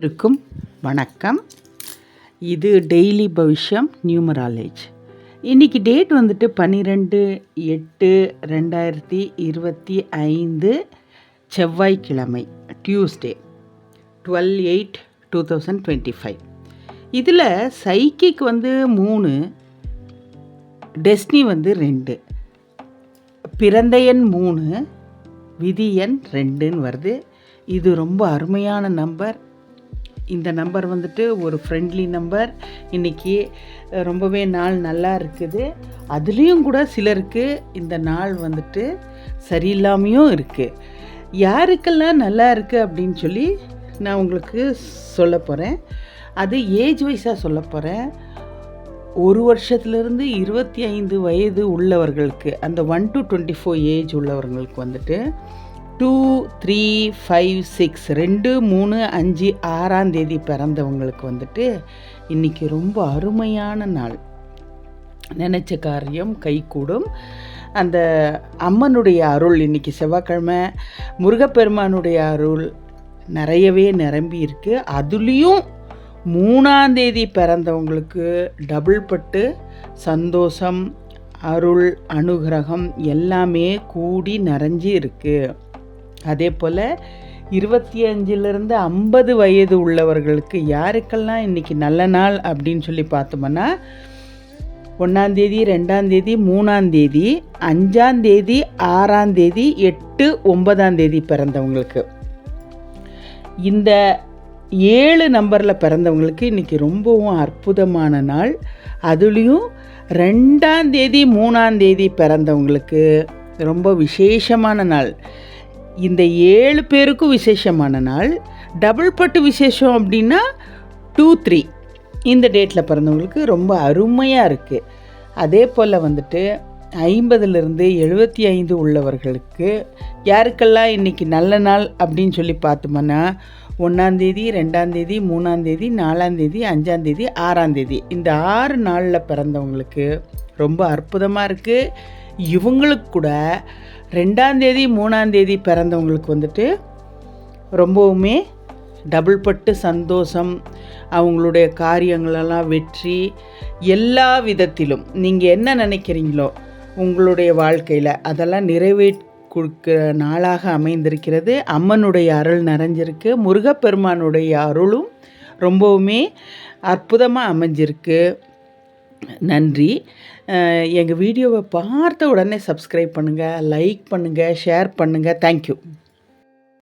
இருக்கும் வணக்கம். இது டெய்லி பவிஷ்யம் நியூமராலேஜ். இன்றைக்கி டேட் வந்துட்டு பன்னிரெண்டு எட்டு ரெண்டாயிரத்தி இருபத்தி ஐந்து செவ்வாய்க்கிழமை Tuesday twelve eight two thousand twenty five. இதில் சைக்கிக் வந்து மூணு டெஸ்னி வந்து ரெண்டு பிறந்த எண் மூணு விதி எண் ரெண்டுன்னு வருது. இது ரொம்ப அருமையான நம்பர். இந்த நம்பர் வந்துட்டு ஒரு ஃப்ரெண்ட்லி நம்பர் இன்றைக்கி ரொம்பவே நாள் நல்லா இருக்குது. அதுலேயும் கூட சிலருக்கு இந்த நாள் வந்துட்டு சரியில்லாமையும் இருக்குது யாருக்கெல்லாம் நல்லா இருக்குது அப்படின்னு சொல்லி நான் உங்களுக்கு சொல்ல போகிறேன் அது ஏஜ் வைஸாக சொல்ல போகிறேன் ஒரு வருஷத்துலேருந்து இருபத்தி ஐந்து வயது உள்ளவர்களுக்கு அந்த one to twenty four age உள்ளவர்களுக்கு வந்துட்டு டூ த்ரீ ஃபைவ் சிக்ஸ் ரெண்டு மூணு அஞ்சு ஆறாம் தேதி பிறந்தவங்களுக்கு வந்துட்டு இன்றைக்கி ரொம்ப அருமையான நாள். நினச்ச காரியம் கைகூடும். அந்த அம்மனுடைய அருள் இன்றைக்கி செவ்வாய்க்கிழமை முருகப்பெருமானுடைய அருள் நிறையவே நிரம்பி இருக்குது அதுலேயும் மூணாந்தேதி பிறந்தவங்களுக்கு டபுள் பட்டு சந்தோஷம் அருள் அனுகிரகம் எல்லாமே கூடி நிறைஞ்சி இருக்குது அதே போல் இருபத்தி அஞ்சிலிருந்து ஐம்பது வயது உள்ளவர்களுக்கு யாருக்கெல்லாம் இன்றைக்கி நல்ல நாள் அப்படின்னு சொல்லி பார்த்தோம்னா ஒன்றாந்தேதி ரெண்டாந்தேதி மூணாந்தேதி அஞ்சாந்தேதி ஆறாந்தேதி எட்டு ஒன்பதாந்தேதி பிறந்தவங்களுக்கு. இந்த ஏழு நம்பரில் பிறந்தவங்களுக்கு இன்றைக்கி ரொம்பவும் அற்புதமான நாள். அதுலேயும் ரெண்டாந்தேதி மூணாந்தேதி பிறந்தவங்களுக்கு ரொம்ப விசேஷமான நாள். இந்த ஏழு பேருக்கும் விசேஷமான நாள். டபுள் பட்டு விசேஷம் அப்படின்னா டூ த்ரீ. இந்த டேட்டில் பிறந்தவங்களுக்கு ரொம்ப அருமையாக இருக்குது அதே போல் வந்துட்டு ஐம்பதுலேருந்து எழுபத்தி ஐந்து உள்ளவர்களுக்கு யாருக்கெல்லாம் இன்றைக்கி நல்ல நாள் அப்படின்னு சொல்லி பார்த்தோம்னா ஒன்றாந்தேதி ரெண்டாந்தேதி மூணாந்தேதி நாலாந்தேதி அஞ்சாந்தேதி ஆறாந்தேதி இந்த ஆறு நாளில் பிறந்தவங்களுக்கு ரொம்ப அற்புதமாக இருக்குது இவங்களுக்கு கூட ரெண்டாந்தேதி மூணாந்தேதி பிறந்தவங்களுக்கு வந்துட்டு ரொம்பவுமே டபுள் பட்டு சந்தோஷம் அவங்களுடைய காரியங்களெல்லாம் வெற்றி எல்லா விதத்திலும். நீங்கள் என்ன நினைக்கிறீங்களோ உங்களுடைய வாழ்க்கையில் அதெல்லாம் நிறைவே கொடுக்குற நாளாக அமைந்திருக்கிறது. அம்மனுடைய அருள் நிறைஞ்சிருக்கு. முருகப்பெருமானுடைய அருளும் ரொம்பவுமே அற்புதமாக அமைஞ்சிருக்கு. நன்றி. எங்கள் வீடியோவை பார்த்த உடனே சப்ஸ்கிரைப் பண்ணுங்கள் லைக் பண்ணுங்கள் ஷேர் பண்ணுங்கள் தேங்க்யூ